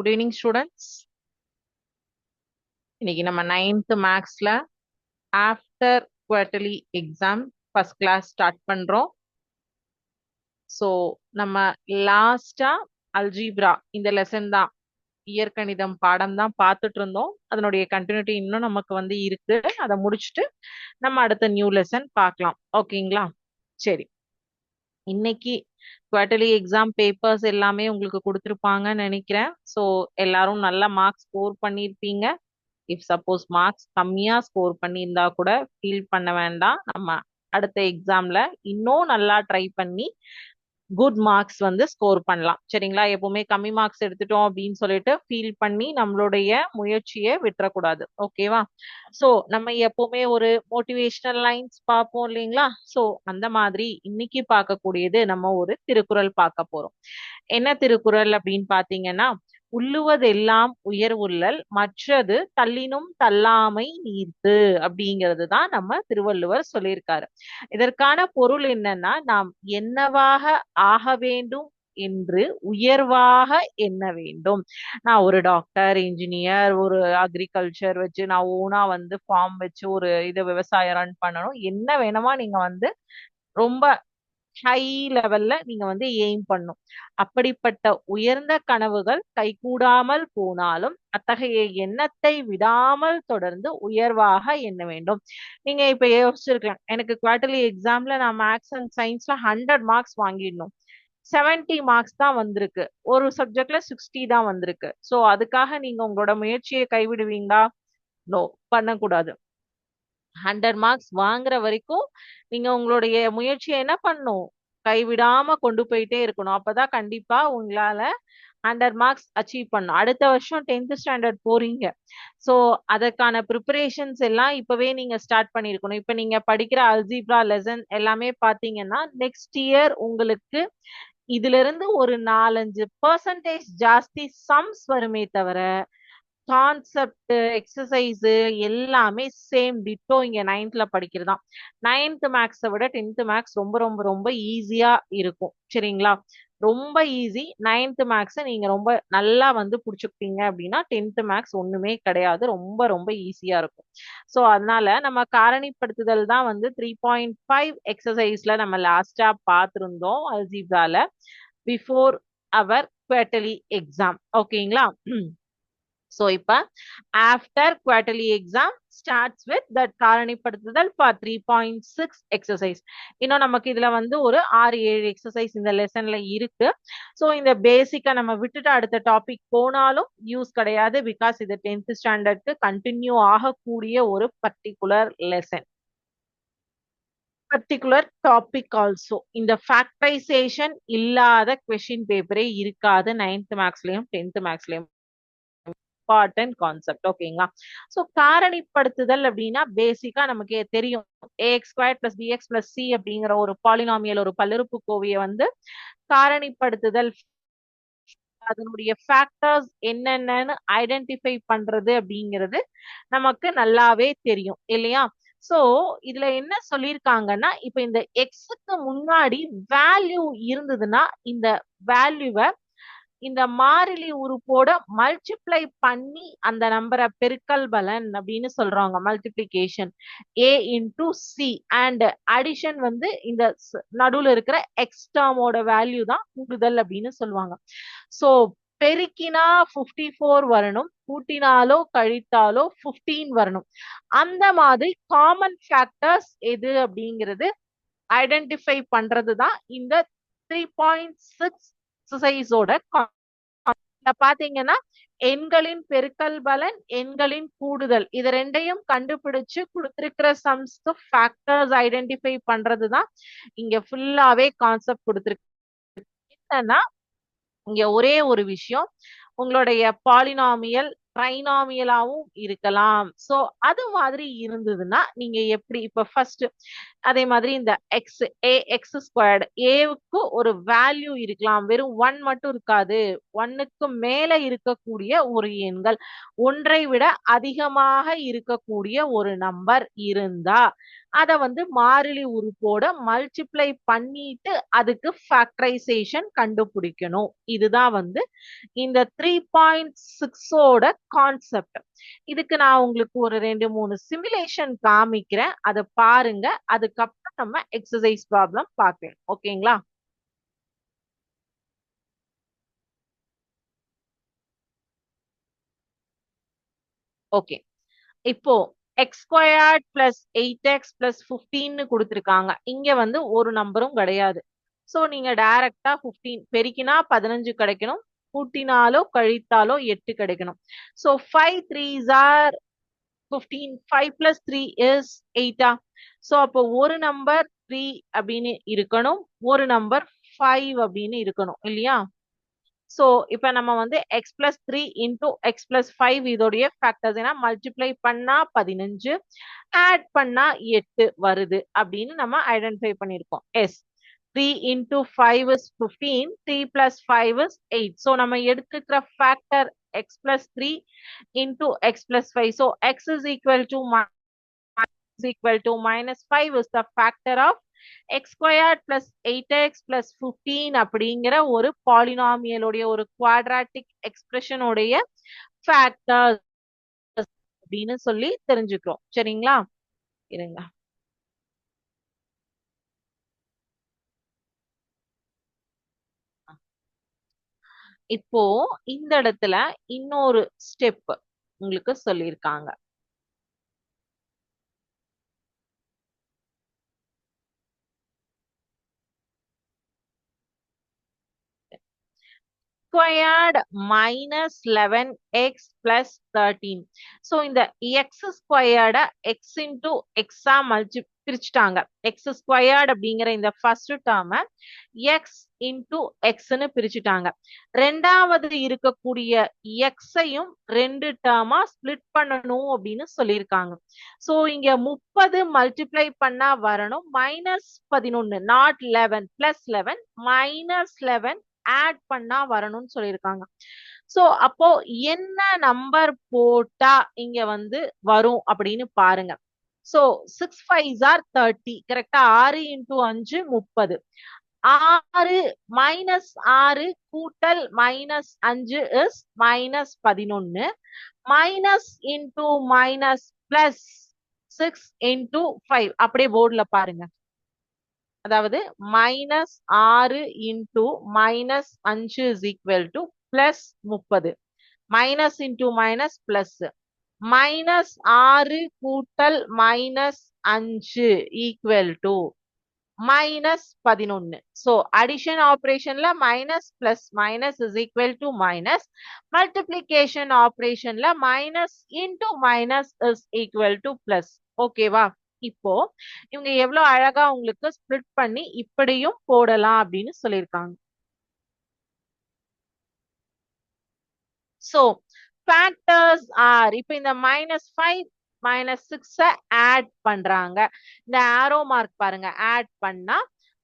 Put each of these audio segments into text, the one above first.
Good evening students இன்னைக்கு நம்ம ninth மேக்ஸ்ல after quarterly exam first class start பண்றோம். ஸோ நம்ம லாஸ்டா அல்ஜீப்ரா இந்த லெசன் தான். இயற்கணிதம் பாடம் தான் பார்த்துட்டு இருந்தோம். அதனுடைய கண்டினியூட்டி இன்னும் நமக்கு வந்து இருக்கு. அதை முடிச்சுட்டு நம்ம அடுத்த நியூ லெசன் பார்க்கலாம். ஓகேங்களா சரி. இன்னைக்கு குவார்டர்லி எக்ஸாம் பேப்பர்ஸ் எல்லாமே உங்களுக்கு கொடுத்துருப்பாங்கன்னு நினைக்கிறேன். ஸோ எல்லாரும் நல்ல மார்க்ஸ் ஸ்கோர் பண்ணியிருப்பீங்க. இஃப் சப்போஸ் மார்க்ஸ் கம்மியா ஸ்கோர் பண்ணியிருந்தா கூட ஃபீல் பண்ண வேண்டாம். நம்ம அடுத்த எக்ஸாம்ல இன்னும் நல்லா ட்ரை பண்ணி குட் மார்க்ஸ் வந்து ஸ்கோர் பண்ணலாம். சரிங்களா? எப்பவுமே கம்மி மார்க்ஸ் எடுத்துட்டோம் அப்படின்னு சொல்லிட்டு ஃபீல் பண்ணி நம்மளுடைய முயற்சியை விட்டுறக்கூடாது. ஓகேவா ஸோ நம்ம எப்பவுமே ஒரு மோட்டிவேஷனல் லைன்ஸ் பார்ப்போம் இல்லைங்களா? ஸோ அந்த மாதிரி இன்னைக்கு பார்க்கக்கூடியது நம்ம ஒரு திருக்குறள் பார்க்க போறோம். என்ன திருக்குறள் அப்படின்னு பாத்தீங்கன்னா உள்ளுவதெல்லாம் உயர்வுள்ளல் மற்றது தள்ளினும் தள்ளாமை நீர்த்து அப்படிங்கிறது தான் நம்ம திருவள்ளுவர் சொல்லியிருக்காரு. இதற்கான பொருள் என்னன்னா நாம் என்னவாக ஆக வேண்டும் என்று உயர்வாக எண்ண வேண்டும். நான் ஒரு டாக்டர் இன்ஜினியர் ஒரு அக்ரிகல்ச்சர் வச்சு நான் ஓனா வந்து ஃபார்ம் வச்சு ஒரு இது விவசாயம் ரன் பண்ணணும். என்ன வேணுமா நீங்க வந்து ரொம்ப ஹை லெவல்ல நீங்க வந்து எய்ம் பண்ணும். அப்படிப்பட்ட உயர்ந்த கனவுகள் கைகூடாமல் போனாலும் அத்தகைய எண்ணத்தை விடாமல் தொடர்ந்து உயர்வாக எண்ண வேண்டும். நீங்க இப்ப யோசிச்சிருக்கலாம். எனக்கு குவார்டர்லி எக்ஸாம்ல நான் மேக்ஸ் அண்ட் சயின்ஸ்ல ஹண்ட்ரட் மார்க்ஸ் வாங்கிடணும். செவன்டி மார்க்ஸ் தான் வந்திருக்கு. ஒரு சப்ஜெக்ட்ல சிக்ஸ்டி தான் வந்திருக்கு. ஸோ அதுக்காக நீங்க உங்களோட முயற்சியை கைவிடுவீங்களா? நோ பண்ணக்கூடாது. ஹண்ட்ரட் மார்க்ஸ் வாங்குற வரைக்கும் நீங்க உங்களுடைய முயற்சியை என்ன பண்ணும்? கைவிடாம கொண்டு போயிட்டே இருக்கணும். அப்பதான் கண்டிப்பா உங்களால ஹண்ட்ரட் மார்க்ஸ் அச்சீவ் பண்ணும் அடுத்த வருஷம் டென்த் ஸ்டாண்டர்ட் போறீங்க. ஸோ அதற்கான ப்ரிப்பரேஷன்ஸ் எல்லாம் இப்பவே நீங்க ஸ்டார்ட் பண்ணிருக்கணும் இப்ப நீங்க படிக்கிற அல்ஜிப்ரா லெசன் எல்லாமே பாத்தீங்கன்னா நெக்ஸ்ட் இயர் உங்களுக்கு இதுல இருந்து ஒரு நாலஞ்சு பர்சன்டேஜ் ஜாஸ்தி சம்ஸ் வருமே தவிர கான்செப்ட் எக்ஸசைஸ் எல்லாமே சேம் டிட்டோ இங்க நைன்த்ல படிக்கிறதா. நைன்த் மேக்ஸை விட டென்த் மேக்ஸ் ரொம்ப ரொம்ப ரொம்ப ஈஸியா இருக்கும். சரிங்களா? ரொம்ப ஈஸி நைன்த் மேக்ஸை நீங்க ரொம்ப நல்லா வந்து புடிச்சுக்கிட்டீங்க அப்படின்னா டென்த் மேக்ஸ் ஒண்ணுமே கிடையாது. ரொம்ப ரொம்ப ஈஸியா இருக்கும். ஸோ அதனால நம்ம காரணிப்படுத்துதல் தான் வந்து த்ரீ பாயிண்ட் ஃபைவ் எக்ஸசைஸ்ல நம்ம லாஸ்டா பார்த்துருந்தோம் அல்ஜிப்ரால பிஃபோர் அவர் குவார்டர்லி எக்ஸாம் ஓகேங்களா? ஸோ இப்போ after quarterly exam starts with that காரணிப்படுத்துதல் for three point six exercise இன்னும் நமக்கு இதுல வந்து ஒரு ஆறு ஏழு எக்ஸசைஸ் இந்த லெசன்ல இருக்கு. ஸோ இந்த பேசிக்கா நம்ம விட்டுட்டு அடுத்த டாபிக் போனாலும் யூஸ் கிடையாது பிகாஸ் இது டென்த் ஸ்டாண்டர்ட்க்கு கண்டினியூ ஆகக்கூடிய ஒரு particular lesson particular topic also இந்த ஃபேக்டரைசேஷன் இல்லாத கொஷின் பேப்பரே இருக்காது நைன்த் மேக்ஸ்லயும் டென்த் மேக்ஸ்லயும் இம்பார்ட்டன்ட் கான்செப்ட் ஓகேங்களா ஸோ காரணிப்படுத்துதல் அப்படின்னா பேசிக்கா நமக்கு தெரியும். A x square plus b x plus c அப்படிங்கிற ஒரு பாலினாமியல் ஒரு பல்லுறுப்புக்கோவையை வந்து காரணிப்படுத்துதல். அதனுடைய ஃபேக்டர்ஸ் என்னென்னு ஐடென்டிஃபை பண்றது அப்படிங்கிறது நமக்கு நல்லாவே தெரியும் இல்லையா? சோ இதுல என்ன சொல்லியிருக்காங்கன்னா இப்ப இந்த எக்ஸுக்கு முன்னாடி வேல்யூ இருந்ததுன்னா இந்த வேல்யூவை இந்த மாறிலி உறுப்போட மல்டிப்ளை பண்ணி அந்த நம்பரை பெருக்கல் பலன் அப்படின்னு சொல்றாங்க. Multiplication a into c and addition வந்து இந்த நடுவுல இருக்கிற எக்ஸ்டாமோட வேல்யூ தான் கூடுதல் அப்படின்னு சொல்லுவாங்க. சோ பெருக்கினா ஃபிஃப்டி ஃபோர் வரணும் கூட்டினாலோ கழித்தாலோ ஃபிஃப்டீன் வரணும். அந்த மாதிரி காமன் ஃபேக்டர்ஸ் எது அப்படிங்கிறது ஐடென்டிஃபை பண்றது தான் இந்த த்ரீ பாயிண்ட் சிக்ஸ் எக்ஸசைஸோட பாத்தீங்கன்னா எண்களின் பெருக்கல் பலன் எண்களின் கூடுதல் இது ரெண்டையும் கண்டுபிடிச்சு கொடுத்திருக்கிற சம்ஸ்க்கு ஃபேக்டர்ஸ் ஐடென்டிஃபை பண்றதுதான் இங்க ஃபுல்லாவே கான்செப்ட் கொடுத்திருக்கு. என்னன்னா இங்க ஒரே ஒரு விஷயம் உங்களுடைய பாலினாமியல் ட்ரைனாமியலாவும் இருக்கலாம். சோ அது மாதிரி இருந்ததுன்னா நீங்க எப்படி இப்ப ஃபர்ஸ்ட் அதே மாதிரி இந்த எக்ஸ் ஏ எக்ஸ் ஸ்கொயர்டு ஏவுக்கு ஒரு வேல்யூ இருக்கலாம். வெறும் ஒன் மட்டும் இருக்காது. ஒன்னுக்கு மேல இருக்கக்கூடிய ஒரு எண்கள் ஒன்றை விட அதிகமாக இருக்கக்கூடிய ஒரு நம்பர் இருந்தா அத வந்து மாறிலி உறுப்போட மல்டிப்ளை பண்ணிட்டு அதுக்கு ஃபேக்டரைசேஷன் கண்டுபிடிக்கணும். இதுதான் வந்து இந்த த்ரீ பாயிண்ட் சிக்ஸோட கான்செப்ட் இதுக்கு நான் உங்களுக்கு ஒரு ரெண்டு மூணு சிமுலேஷன் காமிக்கிறேன். அதை பாருங்க. அதுக்கப்புறம் நம்ம எக்ஸசைஸ் ப்ராப்ளம் பார்க்கலாம். ஓகேங்களா? ஓகே. இப்போ x squared plus eight x plus ஃபிஃப்டீன்னு கொடுத்துருக்காங்க. இங்க வந்து ஒரு நம்பரும் கிடையாது. ஸோ நீங்க டைரக்டா ஃபிஃப்டீன் பெருக்கினா பதினஞ்சு கிடைக்கணும். கூட்டினாலோ கழித்தாலோ எட்டு கிடைக்கணும் so five threes are fifteen five plus three is எயிட்டா so அப்போ ஒரு நம்பர் த்ரீ அப்படின்னு இருக்கணும் ஒரு நம்பர் ஃபைவ் அப்படின்னு இருக்கணும் இல்லையா ஸோ இப்போ நம்ம வந்து x plus three into x plus five இதோடைய ஃபேக்டர்ஸ் ஏன்னா மல்டிப்ளை பண்ணா பதினஞ்சு ஆட் பண்ணா எட்டு வருது அப்படின்னு நம்ம ஐடென்டிஃபை பண்ணியிருக்கோம் yes three into five is fifteen three plus five is eight so நம்ம எடுத்துக்கிற factor x plus three into x plus five so x is equal to is equal to minus 5 the factor of x x squared plus 8x plus 15 அப்படிங்கிற ஒரு பாலினாமியலுடைய ஒரு quadratic expression உடைய factor அப்படின்னு சொல்லி தெரிஞ்சுக்கிறோம். சரிங்களா? இருங்க. இப்போ இந்த இடத்துல இன்னொரு ஸ்டெப் உங்களுக்கு சொல்லியிருக்காங்க. Squared minus 11x plus 13. So, இந்த x ஸ்கொயர்டை எக்ஸ் இன்டூ எக்ஸா மல்டி பிரிச்சுட்டாங்க. X squared அப்படிங்கிற இந்த ஃபர்ஸ்ட் டேர்மை எக்ஸ் இன்டூ x பிரிச்சுட்டாங்க. ரெண்டாவது இருக்கக்கூடிய எக்ஸையும் ரெண்டு டேர்மா ஸ்பிளிட் பண்ணணும் அப்படின்னு சொல்லியிருக்காங்க. ஸோ இங்க முப்பது மல்டிப்ளை பண்ணா வரணும். மைனஸ் பதினொன்னு not eleven plus eleven minus eleven add பண்ணா வரணும்னு சொல்லியிருக்காங்க. சோ அப்போ என்ன நம்பர் போட்டா இங்க வந்து வரும் அப்படின்னு பாருங்க. So six five are thirty கரெக்டா ஆறு இன்டூ அஞ்சு முப்பது. ஆறு மைனஸ் ஆறு கூட்டல் மைனஸ் அஞ்சு இஸ் மைனஸ் பதினொன்னு. Minus into minus plus six into five அப்படியே போர்டுல பாருங்க. அதாவது மைனஸ் ஆறு இன்டூ மைனஸ் அஞ்சு இஸ் ஈக்குவல் டு பிளஸ் முப்பது. Minus into minus plus minus ஆறு கூட்டல் மைனஸ் அஞ்சு ஈக்குவல் டு மைனஸ் பதினொன்னு. So addition ஆப்ரேஷன்ல minus plus minus is equal to minus multiplication ஆப்ரேஷன்ல minus into minus is equal to plus ஓகேவா இப்போ இவங்க எவ்வளவு அழகா உங்களுக்கு ஸ்பிளிட் பண்ணி இப்படியும் போடலாம் அப்படின்னு சொல்லியிருக்காங்க. சோ ஃபேக்டர்ஸ் ஆர் இப்போ இந்த மைனஸ் ஃபைவ் மைனஸ் சிக்ஸை ஆட் பண்றாங்க. இந்த ஆரோ மார்க் பாருங்க ஆட் பண்ணா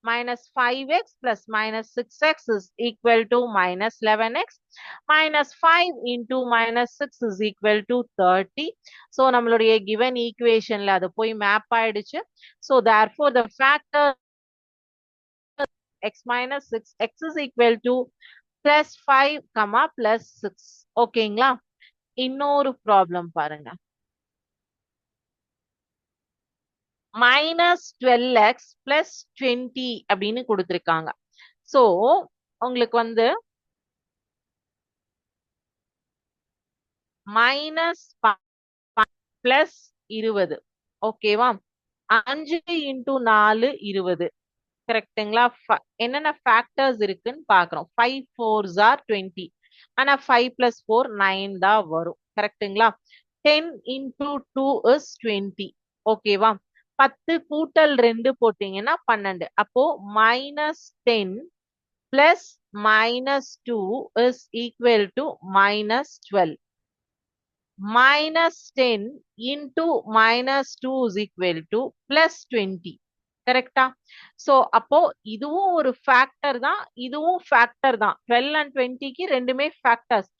minus 5x plus minus 6x is equal to minus 11x minus 5 into minus 6 is equal to 30. So, நம்மளுடைய given equationல அது போய் map ஆயிடுச்சு. So, therefore, the factor x minus 6, x is equal to plus 5, comma plus 6. ஓகேங்களா? இன்னொரு problem பாருங்க. Minus twelve x plus twenty அப்படின்னு கொடுத்துருக்காங்க. ஸோ உங்களுக்கு வந்து மைனஸ் பிளஸ் இருபது. ஓகேவா அஞ்சு இன்டூ நாலு இருபது. கரெக்டுங்களா என்னென்ன ஃபேக்டர்ஸ் இருக்குன்னு பாக்குறோம் ஃபைவ் ஃபோர்ஸ் ஆர் டுவெண்ட்டி ஆனா ஃபைவ் பிளஸ் ஃபோர் நைன் தான் வரும். கரெக்டுங்களா ten into two is twenty ஓகேவா பத்து கூட்டல் ரெண்டு போட்டீங்கன்னா பன்னெண்டு. அப்போ minus ten plus minus two is equal to minus twelve minus ten into minus two is equal to plus twenty கரெக்டா சோ அப்போ இதுவும் ஒரு ஃபேக்டர் தான். இதுவும் ஃபேக்டர் தான். டுவெல் அண்ட் டுவெண்ட்டிக்கு ரெண்டுமே ஃபேக்டர்ஸ்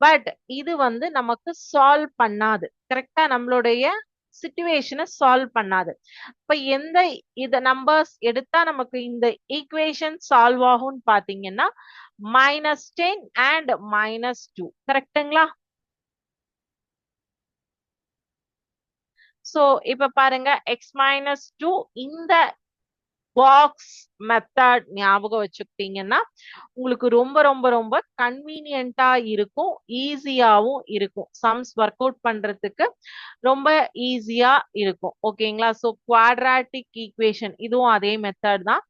பட் இது வந்து நமக்கு சால்வ் பண்ணாது. கரெக்டா நம்மளுடைய சுச்சுவேஷனை சால்வ் பண்ணாது. இப்ப எந்த இத நம்பர்ஸ் எடுத்தா நமக்கு இந்த ஈக்குவேஷன் சால்வ் ஆகும்னு பாத்தீங்கன்னா minus ten and minus two கரெக்டுங்களா சோ இப்ப பாருங்க எக்ஸ் மைனஸ் டூ இந்த பாக்ஸ் மெத்தட் ஞாபகம் வச்சுக்கிட்டீங்கன்னா உங்களுக்கு ரொம்ப ரொம்ப ரொம்ப கன்வீனியண்டா இருக்கும் ஈஸியாவும் இருக்கும். சம்ஸ் ஒர்க் அவுட் பண்றதுக்கு ரொம்ப ஈஸியா இருக்கும். ஓகேங்களா ஸோ குவாட்ராட்டிக் ஈக்குவேஷன் இதுவும் அதே மெத்தட் தான்.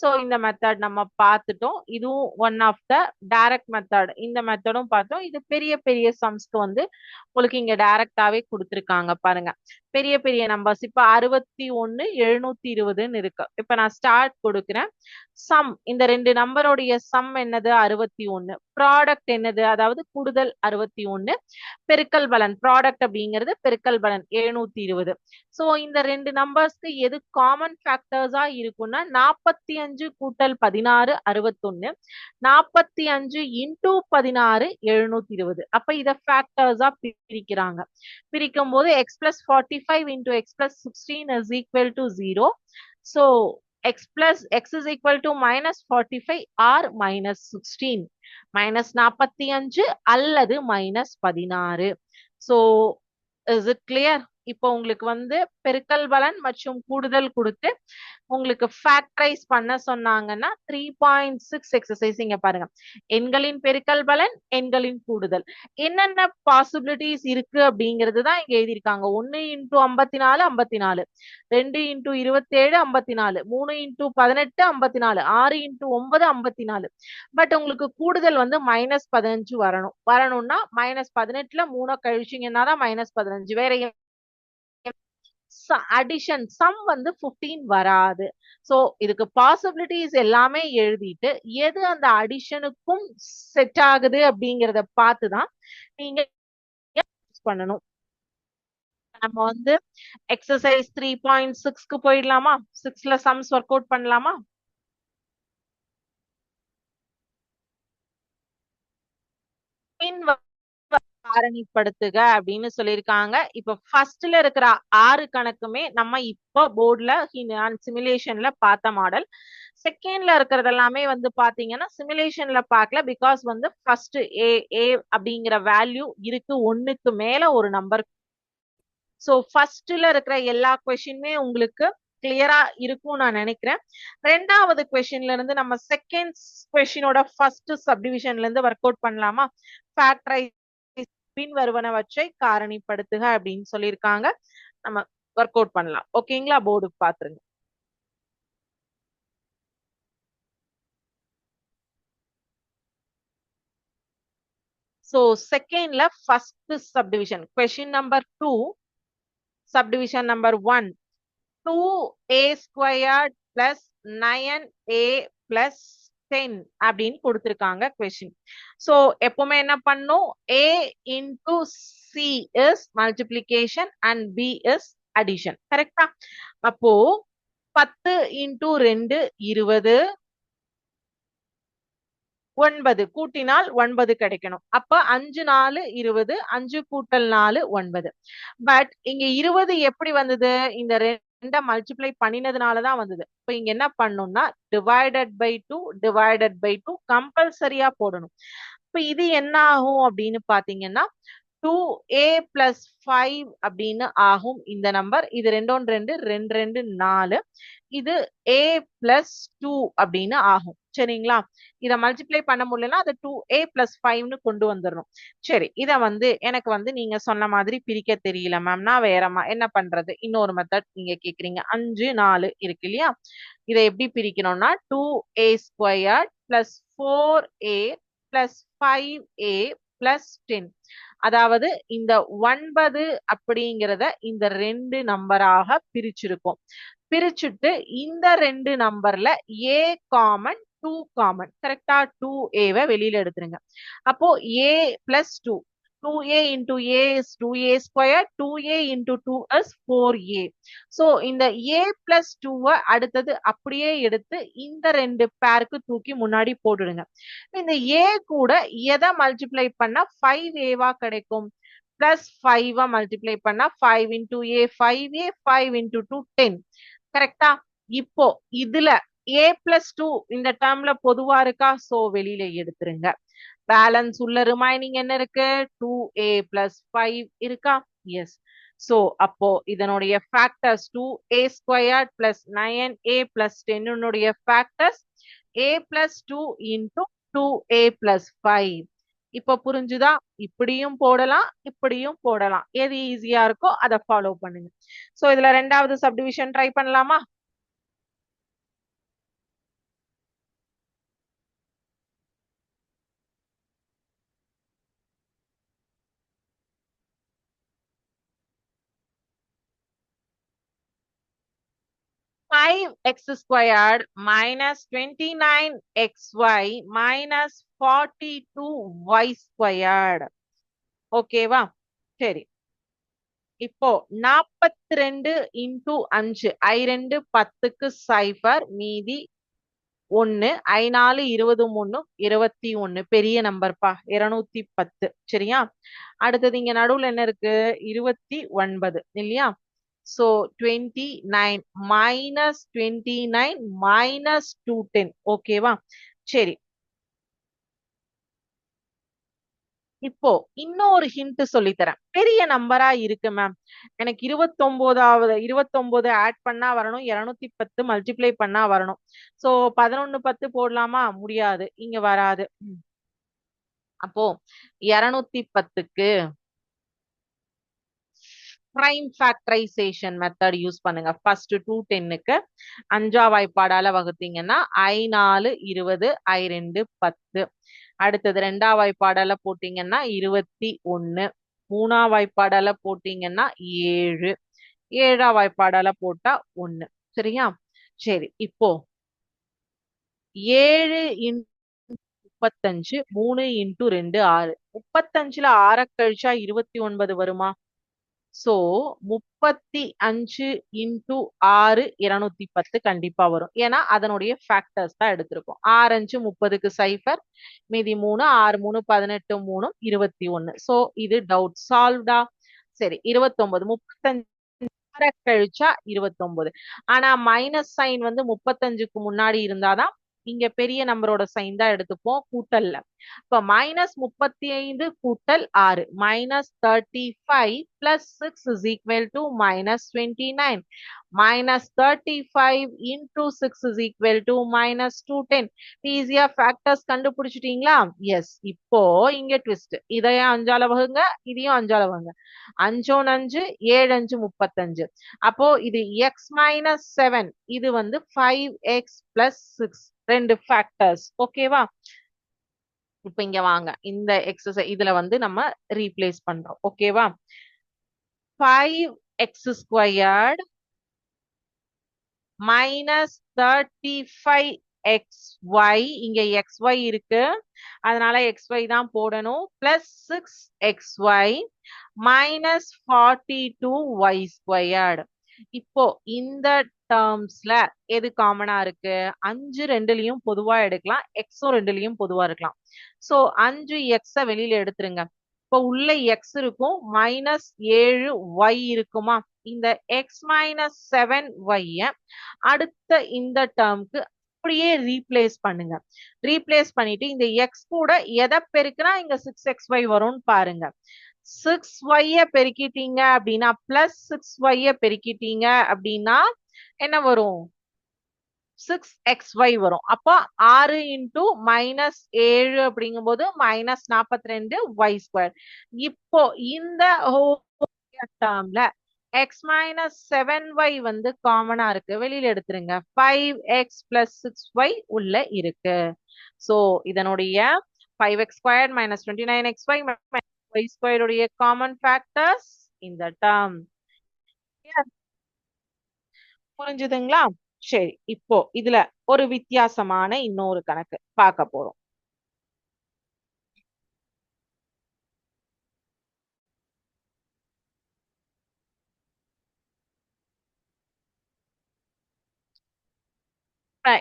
ஸோ இந்த மெத்தட் நம்ம பார்த்துட்டோம். இதுவும் one of the direct method இந்த மெத்தடும் பார்த்தோம். இது பெரிய பெரிய சம்ஸ்க்கு வந்து உங்களுக்கு இங்க டைரக்டாவே கொடுத்துருக்காங்க பாருங்க. பெரிய பெரிய நம்பர்ஸ் இப்போ அறுபத்தி ஒன்னு எழுநூத்தி இருபதுன்னு இருக்கு. இப்போ நான் ஸ்டார்ட் கொடுக்குறேன். சம் இந்த ரெண்டு நம்பருடைய சம் என்னது? அறுபத்தி ஒன்னு ப்ராடக்ட் என்னது? அதாவது கூடுதல் அறுபத்தி ஒன்னு பெருக்கல் பலன். ப்ராடக்ட் அப்படிங்கிறது பெருக்கல் பலன். எழுநூத்தி இருபது. சோ இந்த ரெண்டு நம்பர்ஸ்க்கு எது காமன் ஃபேக்டர்ஸா இருக்கும்னா நாற்பத்தி அஞ்சு கூட்டல் பதினாறு அறுபத்தொன்னு நாற்பத்தி அஞ்சு இன்டூ பதினாறு எழுநூத்தி இருபது. அப்ப இத ஃபேக்டர்ஸா பிரிக்கிறாங்க. பிரிக்கும் போது x plus forty five into x plus sixteen is equal to zero so x plus x is equal to minus 45 or minus 16 minus 45 அல்லது minus 16 so is it clear இப்போ உங்களுக்கு வந்து பெருக்கல் பலன் மற்றும் கூடுதல் கொடுத்து உங்களுக்கு ஃபேக்டரைஸ் பண்ண சொன்னாங்கன்னா த்ரீ பாயிண்ட் சிக்ஸ் எக்ஸசைஸ் இங்க பாருங்க. எண்களின் பெருக்கல் பலன் எண்களின் கூடுதல். என்னென்ன பாசிபிலிட்டிஸ் இருக்கு அப்படிங்கிறது தான் இங்க எழுதியிருக்காங்க. ஒன்னு இன்டூ ஐம்பத்தி நாலு ஐம்பத்தி நாலு ரெண்டு இன்டூ இருபத்தேழு ஐம்பத்தி நாலு மூணு இன்டூ பதினெட்டு ஐம்பத்தி நாலு ஆறு இன்டூ ஒன்பது ஐம்பத்தி நாலு பட் உங்களுக்கு கூடுதல் வந்து மைனஸ் பதினஞ்சு வரணும். வரணும்னா மைனஸ் பதினெட்டுல மூணை கழிச்சிங்கன்னா தான் மைனஸ் பதினஞ்சு. வேற அடிஷன் சம் வந்து ஃபிஃப்டீன் வராது. சோ இதுக்கு பாசிபிலிட்டிஸ் எல்லாமே எழுதிட்டு எது அந்த அடிஷனுக்கும் செட் ஆகுது அப்படிங்கறத பார்த்துதான் நீங்க பண்ணணும். நம்ம வந்து எக்ஸசைஸ் த்ரீ பாயிண்ட் சிக்ஸ்க்கு போயிடலாமா? சிக்ஸ்ல சம்ஸ் ஒர்க் அவுட் பண்ணலாமா? காரணிப்படுத்துக அப்படின்னு சொல்லியிருக்காங்க. இப்ப ஃபர்ஸ்ட்ல இருக்கிற ஆறு கணக்குமே நம்ம இப்போ போர்ட்ல சிமுலேஷன்ல பார்த்த மாடல் செகண்ட்ல இருக்கிறது எல்லாமே வந்து பாத்தீங்கன்னா சிமுலேஷன்ல பார்க்கல பிகாஸ் வந்து ஃபர்ஸ்ட் ஏ ஏ அப்படிங்கிற வேல்யூ இருக்கு. ஒண்ணுக்கு மேல ஒரு நம்பர் ஸோ ஃபர்ஸ்ட்ல இருக்கிற எல்லா கொஷினுமே உங்களுக்கு கிளியரா இருக்கும் நான் நினைக்கிறேன். ரெண்டாவது கொஸ்டின்ல இருந்து நம்ம செகண்ட் கொஸ்டினோட ஃபர்ஸ்ட் சப்டிவிஷன்ல இருந்து ஒர்க் அவுட் பண்ணலாமா? ஃபேக்டரை பின் வருவனவற்றை காரணிப்படுத்துக அப்படின்னு சொல்லியிருக்காங்க நம்ம ஒர்க் அவுட் பண்ணலாம் ஓகேங்களா போர்டு பாத்துருங்க சோ செகண்ட்ல first subdivision question number two subdivision number one two a squared plus nine a plus 10 அப்படின்னு கொடுத்திருக்காங்க கொஸ்டின் சோ எப்பவுமே என்ன பண்ணும்? A into c is multiplication and b is addition கரெக்டா அப்போ பத்து இன்டூ ரெண்டு இருபது. ஒன்பது. கூட்டினால் ஒன்பது கிடைக்கணும். அப்ப அஞ்சு நாலு இருபது. அஞ்சு கூட்டல் நாலு ஒன்பது. பட் இங்க இருபது எப்படி வந்தது? இந்த ரெண்டை மல்டிப்ளை பண்ணினதுனாலதான் வந்தது. இப்ப இங்க என்ன பண்ணணும்னா divided by two divided by two கம்பல்சரியா போடணும். இப்ப இது என்ன ஆகும் அப்படின்னு பாத்தீங்கன்னா டூ ஏ பிளஸ் ஃபைவ் அப்படின்னு ஆகும் இந்த நம்பர் இது ரெண்டொன்று ரெண்டு ரெண்டு ரெண்டு நாலு. இது ஏ பிளஸ் டூ அப்படின்னு ஆகும். சரிங்களா? இதை மல்டிப்ளை பண்ண முடியலன்னா அதை டூ ஏ பிளஸ் ஃபைவ்னு கொண்டு வந்துடணும். சரி இதை வந்து எனக்கு வந்து நீங்க சொன்ன மாதிரி பிரிக்க தெரியல மேம் நான் வேறமா என்ன பண்றது? இன்னொரு மெத்தட் நீங்க கேக்குறீங்க. அஞ்சு நாலு இருக்கு இல்லையா? இதை எப்படி பிரிக்கணும்னா two a square plus four a plus five a plus ten அதாவது இந்த ஒன்பது அப்படிங்கிறத இந்த ரெண்டு நம்பராக பிரிச்சிருக்கோம் பிரிச்சுட்டு இந்த ரெண்டு நம்பர்ல ஏ காமன் டூ காமன் கரெக்டா டூ ஏவை வெளியில எடுத்துருங்க. அப்போ a plus two two a into a is two a square two a into two is four a so இந்த ஏ பிளஸ் டூவை அடுத்தது அப்படியே எடுத்து இந்த ரெண்டு பேருக்கு தூக்கி முன்னாடி போட்டுடுங்க. இந்த ஏ கூட எதை மல்டிப்ளை பண்ணா ஃபைவ் ஏவா கிடைக்கும்? பிளஸ் ஃபைவ் மல்டிப்ளை பண்ணா five into a five a five into two ten கரெக்டா இப்போ இதுல ஏ பிளஸ் டூ இந்த டேர்ம்ல பொதுவா இருக்கா? சோ வெளியில எடுத்துருங்க. பேலன்ஸ் உள்ள ரிமைனிங் என்ன இருக்கு? டூ ஏ பிளஸ் ஃபைவ் இருக்கா? எஸ் சோ அப்போ இதனுடைய factors two a square plus nine a plus டென்னுடைய factors a plus two into two a plus five இப்போ புரிஞ்சுதா? இப்படியும் போடலாம் இப்படியும் போடலாம். எது ஈஸியா இருக்கோ அதை ஃபாலோ பண்ணுங்க. சோ இதுல ரெண்டாவது சப்டிவிஷன் ட்ரை பண்ணலாமா? Five x squared minus twenty-nine xy minus forty-two y squared. ஓகேவா சரி. இப்போ நாற்பத்தி ரெண்டு இன்டூ அஞ்சு. ஐ ரெண்டு பத்துக்கு சைபர் மீதி ஒன்னு. ஐ நாலு இருபது மூணு இருபத்தி ஒன்னு. பெரிய நம்பர்ப்பா இருநூத்தி பத்து. சரியா? அடுத்தது இங்க நடுவுல என்ன இருக்கு? இருபத்தி ஒன்பது. இல்லையா? So twenty nine minus twenty nine minus two ten ஓகேவா சரி. இப்போ இன்னொரு ஹிண்ட் சொல்லித்தரேன். பெரிய நம்பரா இருக்கு மேம் எனக்கு இருபத்தொன்பதாவது இருபத்தொன்பது ஆட் பண்ணா வரணும். இருநூத்தி பத்து மல்டிப்ளை பண்ணா வரணும். சோ பதினொன்னு பத்து போடலாமா? முடியாது. இங்க வராது. அப்போ இருநூத்தி பத்துக்கு பிரைம் ஃபேக்டரைசேஷன் மெத்தட் யூஸ் பண்ணுங்க. ஃபர்ஸ்ட் டூ டென்னுக்கு அஞ்சா வாய்ப்பாடால வகுத்தீங்கன்னா ஐ நாலு இருபது ஐ ரெண்டு பத்து. அடுத்தது ரெண்டா வாய்ப்பாடால போட்டீங்கன்னா இருபத்தி ஒன்னு. மூணா வாய்ப்பாடால போட்டீங்கன்னா ஏழு. ஏழா வாய்ப்பாடால போட்டா ஒன்னு. சரியா? சரி இப்போ. ஏழு முப்பத்தஞ்சு மூணு இன்டூ ரெண்டு ஆறு. முப்பத்தஞ்சுல ஆற கழிச்சா இருபத்தி ஒன்பது வருமா? சோ முப்பத்தி அஞ்சு இன்டூ ஆறு இருநூத்தி பத்து கண்டிப்பா வரும். ஏன்னா அதனுடைய ஃபேக்டர்ஸ் தான் எடுத்திருக்கோம். ஆறு அஞ்சு முப்பதுக்கு சைஃபர் மீதி மூணு ஆறு மூணு பதினெட்டு மூணு இருபத்தி ஒன்னு. சோ இது டவுட் சால்வ்டா சரி இருபத்தொன்பது முப்பத்தஞ்சு கழிச்சா இருபத்தொன்பது ஆனா மைனஸ் சைன் வந்து முப்பத்தஞ்சுக்கு முன்னாடி இருந்தாதான் இங்க பெரிய நம்பரோட சைன் தான் எடுத்துப்போம் கூட்டல்ல. இப்ப மைனஸ் முப்பத்தி ஐந்து கூட்டல் ஆறு minus thirty five plus six is equal to minus twenty nine minus thirty five into six is equal to minus two ten ஈஸியா ஃபேக்டர்ஸ் கண்டுபிடிச்சிட்டீங்களா? எஸ் இப்போ இங்க ட்விஸ்ட் இதையும் அஞ்சால வகுங்க இதையும் அஞ்சால வகுங்க. அஞ்சோன் அஞ்சு ஏழு அஞ்சு முப்பத்தஞ்சு. அப்போ இது எக்ஸ் மைனஸ் செவன் இது வந்து ஃபைவ் எக்ஸ் பிளஸ் சிக்ஸ் ரெண்டு ஃபேக்டர்ஸ் ஓகேவா இப்ப இங்க வாங்க. இந்த எக்ஸசைஸ் இதுல வந்து நம்ம ரீப்ளேஸ் பண்றோம். ஓகேவா five x squared minus thirty five x y இங்க எக்ஸ் ஒய் இருக்கு. அதனால எக்ஸ் ஒய் தான் போடணும். Plus six x y minus forty two y squared இப்போ இந்த டேர்ம்ஸ்ல எது காமனா இருக்கு? அஞ்சு ரெண்டுலயும் பொதுவா எடுக்கலாம். எக்ஸும் ரெண்டுலயும் பொதுவா இருக்கலாம். சோ அஞ்சு எக்ஸ வெளியில எடுத்துருங்க. இப்போ உள்ள எக்ஸ் இருக்கும். மைனஸ் ஏழு ஒய் இருக்குமா? இந்த எக்ஸ் மைனஸ் செவன் ஒய்ய அடுத்த இந்த டேர்ம்க்கு அப்படியே ரீப்ளேஸ் பண்ணுங்க. ரீப்ளேஸ் பண்ணிட்டு இந்த எக்ஸ் கூட எதை பெருக்குனா இங்க சிக்ஸ் எக்ஸ் ஒய் வரும்னு பாருங்க. சிக்ஸ் ஒய்ய பெருக்கிட்டீங்க அப்படின்னா பிளஸ் சிக்ஸ் ஒய்ய பெருக்கிட்டீங்க அப்படின்னா என்ன வரும்? சிக்ஸ் எக்ஸ் ஒய் வரும். அப்போ ஆறு இன்டூ மைனஸ் ஏழு அப்படிங்கும் போது மைனஸ் நாற்பத்தி ரெண்டு ஒய் ஸ்கொயர் இப்போ இந்த டேர்ம்ல எக்ஸ் மைனஸ் செவன் ஒய் வந்து காமனா இருக்கு. வெளியில எடுத்துருங்க. Five x plus six y உள்ள இருக்கு. சோ இதனுடைய five x square minus twenty nine x y y square உடைய காமன் ஃபேக்டர்ஸ் இந்த term. புரிஞ்சுதுங்களா? சரி இப்போ இதுல ஒரு வித்தியாசமான இன்னொரு கணக்கு பார்க்க போறோம்.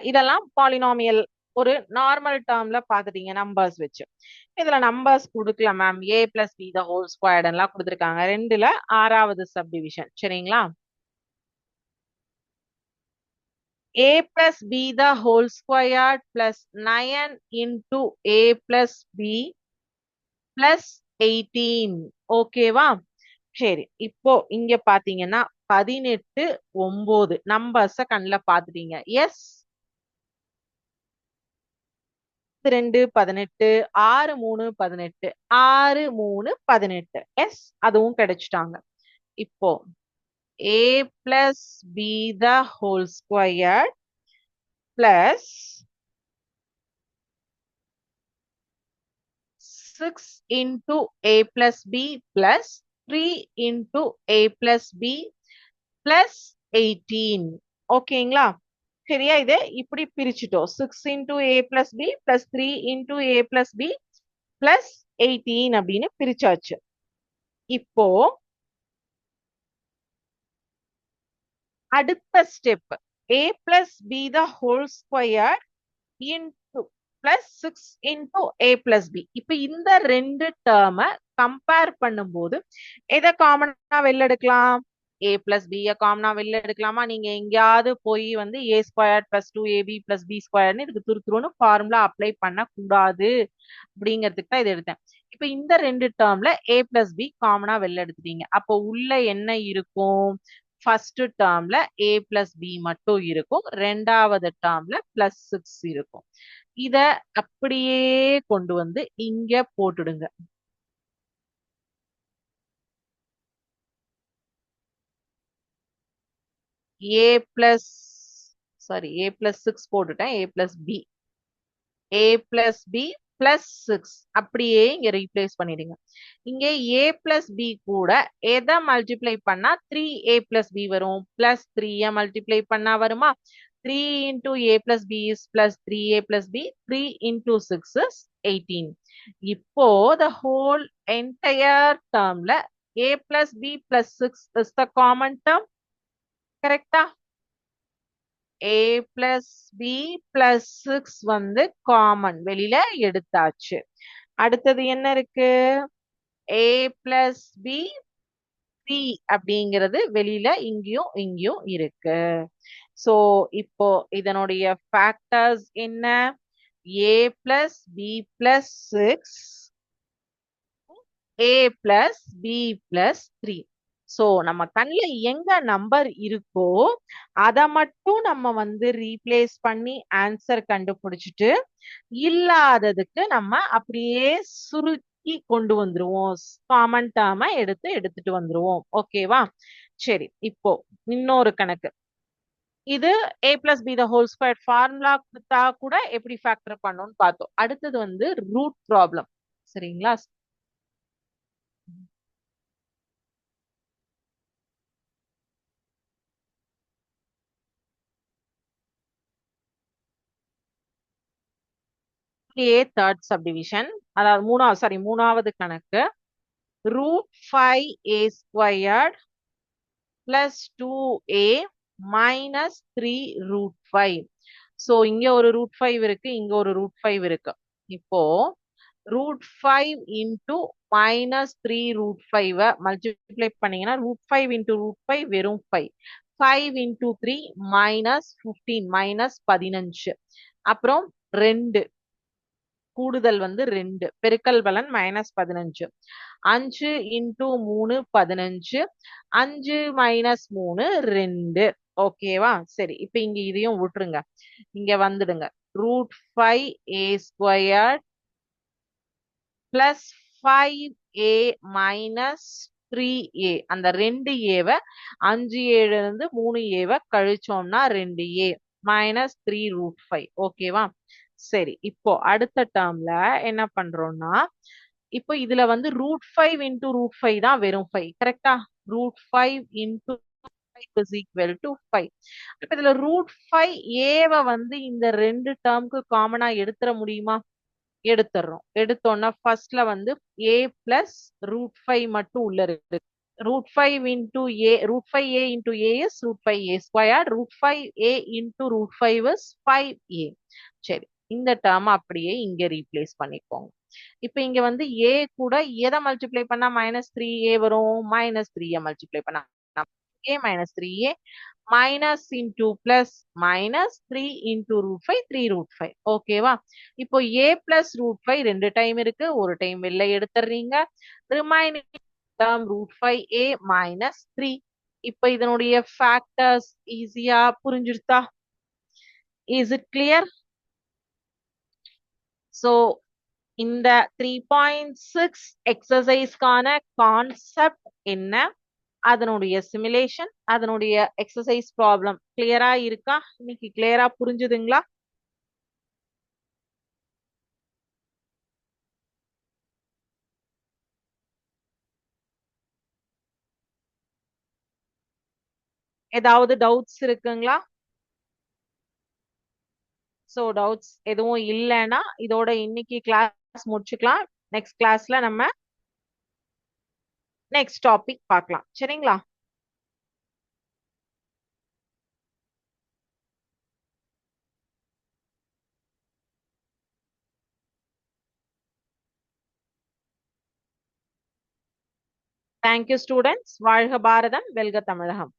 இதெல்லாம் பாலினாமியல் ஒரு நார்மல் டேர்ம்ல பாத்துட்டீங்க நம்பர்ஸ் வச்சு. இதுல நம்பர்ஸ் கொடுக்கல ma'am a plus b the whole squared எல்லாம் கொடுத்துருக்காங்க. ரெண்டுல ஆறாவது சப் டிவிஷன் சரிங்களா? A plus b the whole squared plus 9 into a plus b plus 18 ஓகேவா சரி. இப்போ இங்க பாத்தீங்கன்னா பதினெட்டு ஒன்பது நம்பர்ஸ கண்ணுல பாத்துட்டீங்க. எஸ் பத்து ரெண்டு பதினெட்டு ஆறு மூணு பதினெட்டு ஆறு மூணு பதினெட்டு எஸ் அதுவும் கிடைச்சிட்டாங்க இப்போ a plus b the whole square plus six into a plus b plus three into a plus b plus eighteen ஓகேங்களா சரியா? இது இப்படி பிரிச்சுட்டோம். Six into a plus b plus three into a plus b plus eighteen அப்படின்னு பிரிச்சாச்சு. இப்போ அடுத்த step a plus b the whole square into plus six into a plus b இப்ப இந்த ரெண்டு டேர்ம கம்பேர் பண்ணும்போது எதை காமனா வெளில எடுக்கலாம்? ஏ பிளஸ் பிஏ காமனா வெளில எடுக்கலாமா? நீங்க எங்கேயாவது போய் வந்து a square plus two a b plus b ஸ்கொயர்னு இதுக்கு துருத்துருன்னு ஃபார்முலா அப்ளை பண்ண கூடாது அப்படிங்கிறதுக்கு தான் இதை எடுத்தேன். இப்ப இந்த ரெண்டு டேர்ம்ல ஏ பிளஸ் பி காமனா வெளில எடுத்துட்டீங்க. அப்போ உள்ள என்ன இருக்கும்? ஃபர்ஸ்ட் டேர்ம்ல ஏ பிளஸ் பி மட்டும் இருக்கும். ரெண்டாவது டேர்ம்ல பிளஸ் சிக்ஸ் இருக்கும். இத அப்படியே கொண்டு வந்து இங்க போட்டுடுங்க. A plus sorry a plus six போட்டுட்டேன். A plus b a plus b plus six அப்படியே இங்க ரீப்ளேஸ் பண்ணிடுங்க. இங்க ஏ பிளஸ் பி கூட எதை மல்டிப்ளை பண்ணா த்ரீ ஏ பிளஸ் பி வரும்? பிளஸ் த்ரீய மல்டிப்ளை பண்ணா வருமா? Three into a plus b is plus three a plus b three into six is eighteen இப்போ the whole entire டேர்ம்ல a plus b plus six is the common term கரெக்டா a plus b plus six வந்து common வெளியில எடுத்தாச்சு. அடுத்தது என்ன இருக்கு? ஏ plus B C அப்படிங்கிறது வெளியில இங்கேயும் இங்கேயும் இருக்கு. சோ இப்போ இதனுடைய ஃபேக்டர்ஸ் என்ன? A plus b plus six a plus b plus three so நம்ம கண்ணுல எங்க நம்பர் இருக்கோ அத மட்டும் நம்ம வந்து ரீப்ளேஸ் பண்ணி ஆன்சர் கண்டுபிடிச்சிட்டு இல்லாததுக்கு நம்ம அப்படியே சுருக்கி கொண்டு வந்துருவோம். காமன் டேர்ம எடுத்து எடுத்துட்டு வந்துருவோம். ஓகேவா சரி இப்போ இன்னொரு கணக்கு. இது a plus b the whole square formula கொடுத்தா கூட எப்படி ஃபேக்டர் பண்ணோம்னு பார்த்தோம். அடுத்தது வந்து ரூட் ப்ராப்ளம் சரிங்களா? ஏ தேர்ட் சப்டிவிஷன் அதாவது மூணாவது சாரி மூணாவது கணக்கு. Root five a squared plus two a minus three root five so இங்கே ஒரு ரூட் ஃபைவ் இருக்கு இங்க ஒரு ரூட் ஃபைவ் இருக்கு. இப்போ root five into minus three root five multiply பண்ணீங்கன்னா root five into root five வெறும் five five into three minus fifteen minus பதினஞ்சு. அப்புறம் ரெண்டு. கூடுதல் வந்து ரெண்டு. பெருக்கல் பலன் மைனஸ் பதினஞ்சு. அஞ்சு இன்டூ மூணு பதினஞ்சு. அஞ்சு மைனஸ் மூணு ரெண்டு. ஓகேவா சரி இப்ப இங்க இதையும் விட்டுருங்க. இங்க வந்துடுங்க. Root five a square plus five a minus three a அந்த ரெண்டு ஏவை அஞ்சு ஏழுல இருந்து மூணு ஏவை கழிச்சோம்னா ரெண்டு a minus three root five ஓகேவா சரி இப்போ அடுத்த டேர்ம்ல என்ன பண்றோம்னா இப்போ இதுல வந்து root five into root five தான் வெறும் ஃபைவ் கரெக்டா root five into is equal to five இப்போ இதுல ரூட் ஃபைவ் ஏவை வந்து இந்த ரெண்டு டேர்ம்க்கு காமனா எடுத்துட முடியுமா எடுத்துடுறோம் எடுத்தோம்னா ஃபர்ஸ்ட்ல வந்து ஏ பிளஸ் ரூட் ஃபைவ் மட்டும் உள்ள இருக்கு root 5 into a root 5a into a is root 5a squared root 5a into root 5 is 5a சரி இந்த டேர்ம் அப்படியே இங்க ரீப்ளேஸ் பண்ணிக்கோங்க. இப்ப இங்க வந்து ஏ கூட e எதை மல்டிப்ளை பண்ணா மைனஸ் த்ரீ ஏ வரும் மைனஸ் த்ரீ ஏ மல்டிப்ளை பண்ணா a minus three a minus into plus minus three into root five three root five ஓகேவா இப்போ ஏ பிளஸ் ரூட் ஃபைவ் ரெண்டு டைம் இருக்கு ஒரு டைம் வெளில எடுத்துறீங்க. Remaining term root five a minus three இப்போ இதனுடைய ஃபேக்டர்ஸ் ஈஸியா புரிஞ்சிருத்தா இஸ் இட் கிளியர் ஸோ இந்த த்ரீ பாயிண்ட் சிக்ஸ் எக்ஸசைஸ்க்கான கான்செப்ட் என்ன? அதனுடைய சிமுலேஷன் அதனுடைய எக்ஸசைஸ் ப்ராப்ளம் கிளியரா இருக்கா? இன்னைக்கு கிளியரா புரிஞ்சுதுங்களா? ஏதாவது டவுட்ஸ் இருக்குங்களா? ஸோ டவுட்ஸ் எதுவும் இல்லைன்னா இதோட இன்னைக்கு கிளாஸ் முடிச்சுக்கலாம். நெக்ஸ்ட் கிளாஸ்ல நம்ம நெக்ஸ்ட் டாபிக் பார்க்கலாம். சரிங்களா? தேங்க்யூ ஸ்டூடெண்ட்ஸ் வாழ்க பாரதம் வெல்க தமிழகம்.